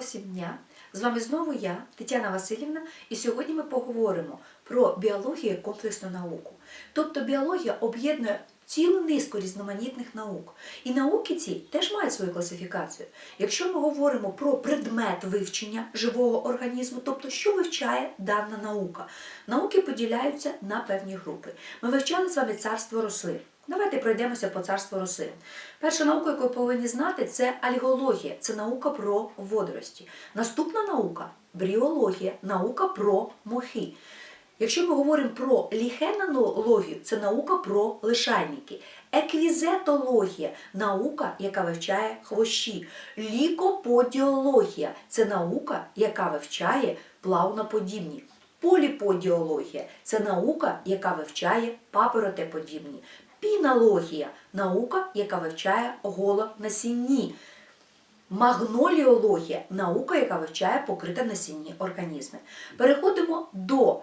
всім дня! З вами знову я, Тетяна Васильівна, і сьогодні ми поговоримо про біологію як комплексну науку. Тобто біологія об'єднує цілу низку різноманітних наук. І науки ці теж мають свою класифікацію. Якщо ми говоримо про предмет вивчення живого організму, тобто що вивчає дана наука, науки поділяються на певні групи. Ми вивчали з вами царство рослин. Давайте пройдемося по царству рослин. Перша наука, яку ви повинні знати, це альгологія, це наука про водорості. Наступна наука бріологія, наука про мохи. Якщо ми говоримо про ліхенологію, це наука про лишайники. Еквізетологія наука, яка вивчає хвощі. Лікоподіологія це наука, яка вивчає плавноподібні. Поліподіологія це наука, яка вивчає папоротеподібні. Пінологія наука, яка вивчає голонасінні. Магноліологія наука, яка вивчає покрита насінні організми. Переходимо до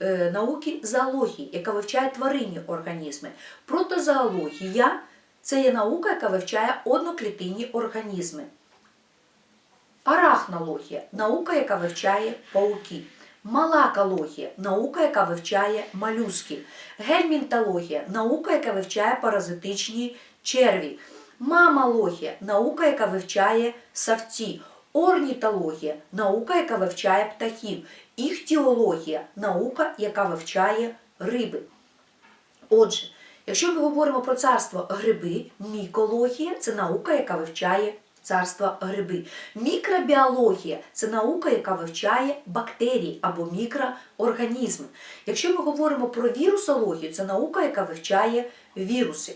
е, науки зоології, яка вивчає тваринні організми. Протозоологія це є наука, яка вивчає одноклітинні організми. Арахнологія наука, яка вивчає пауки. Малакологія наука, яка вивчає малюски. Гельмінтологія наука, яка вивчає паразитичні черві. Мамологія наука, яка вивчає савці. Орнітологія наука, яка вивчає птахів. Іхтіологія наука, яка вивчає риби. Отже, якщо ми говоримо про царство гриби, мікологія це наука, яка вивчає царство гриби. Мікробіологія це наука, яка вивчає бактерії або мікроорганізми. Якщо ми говоримо про вірусологію, це наука, яка вивчає віруси.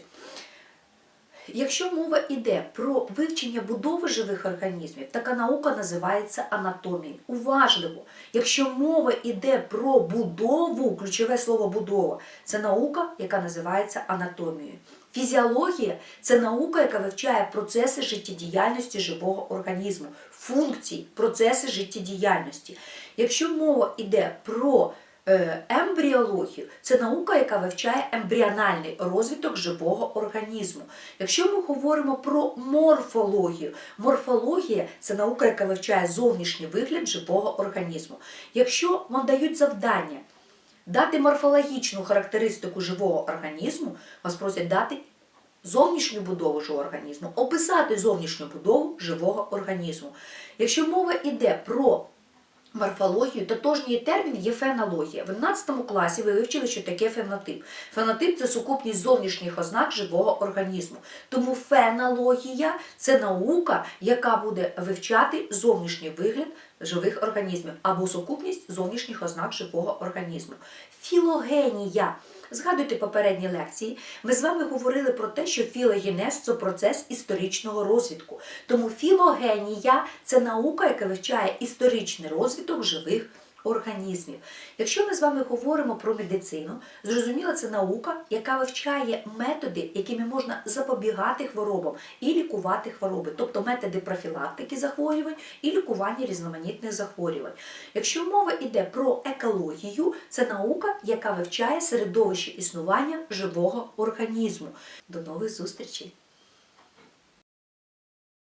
Якщо мова йде про вивчення будови живих організмів, така наука називається анатомією. Уважливо, якщо мова йде про будову, ключове слово будова, це наука, яка називається анатомією. Фізіологія це наука, яка вивчає процеси життєдіяльності живого організму, функції, процеси життєдіяльності. Якщо мова йде про е, ембріологію, це наука, яка вивчає ембріональний розвиток живого організму. Якщо ми говоримо про морфологію, морфологія це наука, яка вивчає зовнішній вигляд живого організму. Якщо вам дають завдання, дати морфологічну характеристику живого організму, вас просять дати зовнішню будову живого організму, описати зовнішню будову живого організму. Якщо мова йде про морфологію, тотожній термін є фенологія. В 11 класі ви вивчили, що таке фенотип. Фенотип це сукупність зовнішніх ознак живого організму. Тому фенологія це наука, яка буде вивчати зовнішній вигляд живих організмів або сукупність зовнішніх ознак живого організму. Філогенія. Згадуйте попередні лекції. Ми з вами говорили про те, що філогенез це процес історичного розвитку. Тому філогенія це наука, яка вивчає історичний розвиток живих організмів. Якщо ми з вами говоримо про медицину, зрозуміло, це наука, яка вивчає методи, якими можна запобігати хворобам і лікувати хвороби, тобто методи профілактики захворювань і лікування різноманітних захворювань. Якщо мова йде про екологію, це наука, яка вивчає середовище існування живого організму. До нових зустрічей!